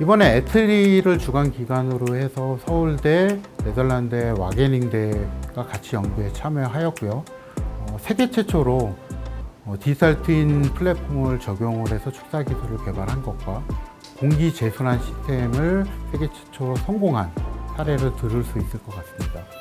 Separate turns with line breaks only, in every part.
이번에 에트리를 주관 기관으로 해서 서울대, 네덜란드의 와게닝대가 같이 연구에 참여하였고요. 어, 세계 최초로 어, 디지털 트윈 플랫폼을 적용을 해서 축사 기술을 개발한 것과 공기 재순환 시스템을 세계 최초로 성공한 사례를 들을 수 있을 것 같습니다.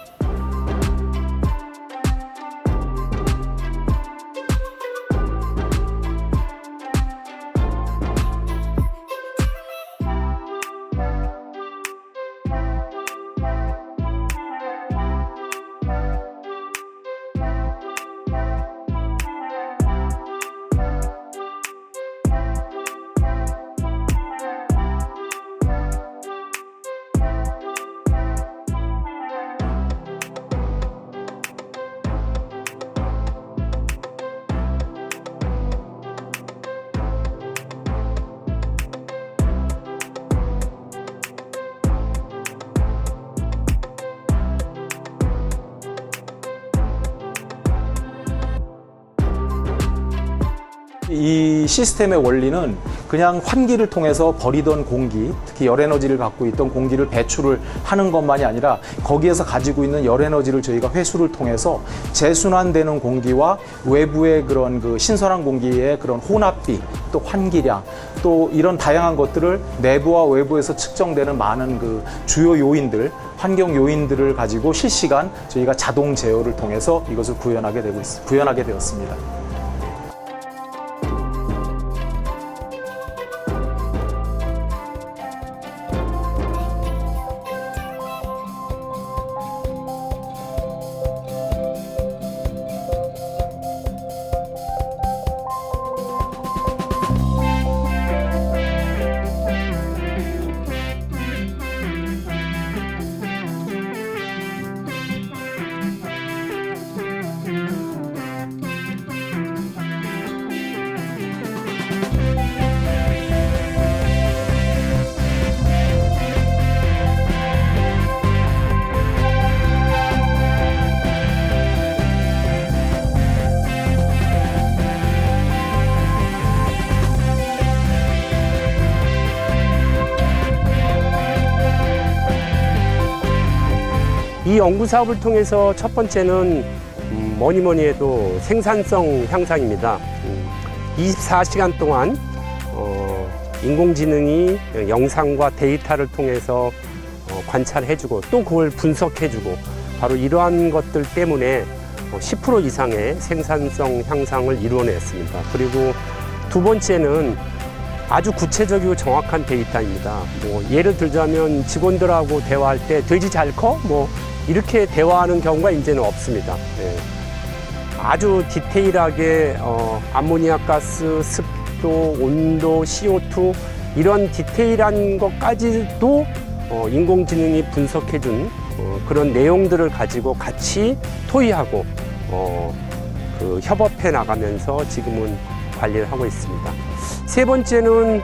이 시스템의 원리는 그냥 환기를 통해서 버리던 공기, 특히 열 에너지를 갖고 있던 공기를 배출을 하는 것만이 아니라 거기에서 가지고 있는 열 에너지를 저희가 회수를 통해서 재순환되는 공기와 외부의 그런 그 신선한 공기의 그런 혼합비, 또 환기량, 또 이런 다양한 것들을 내부와 외부에서 측정되는 많은 그 주요 요인들, 환경 요인들을 가지고 실시간 저희가 자동 제어를 통해서 이것을 구현하게 되고 있, 구현하게 되었습니다.
이 연구 사업을 통해서 첫 번째는 음, 뭐니 뭐니 해도 생산성 향상입니다. 음, 24시간 동안 어, 인공지능이 영상과 데이터를 통해서 어, 관찰해주고 또 그걸 분석해주고 바로 이러한 것들 때문에 어, 10% 이상의 생산성 향상을 이루어냈습니다. 그리고 두 번째는 아주 구체적이고 정확한 데이터입니다. 뭐 예를 들자면 직원들하고 대화할 때 돼지 잘 커? 뭐 이렇게 대화하는 경우가 이제는 없습니다. 예. 아주 디테일하게 어, 암모니아 가스, 습도, 온도, CO2 이런 디테일한 것까지도 어, 인공지능이 분석해준 어, 그런 내용들을 가지고 같이 토의하고 어, 그 협업해 나가면서 지금은 관리를 하고 있습니다. 세 번째는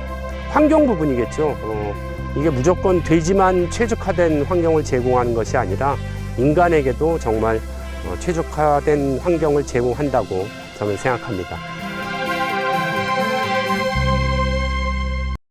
환경 부분이겠죠. 어, 이게 무조건 돼지만 최적화된 환경을 제공하는 것이 아니라 인간에게도 정말 어, 최적화된 환경을 제공한다고 저는 생각합니다.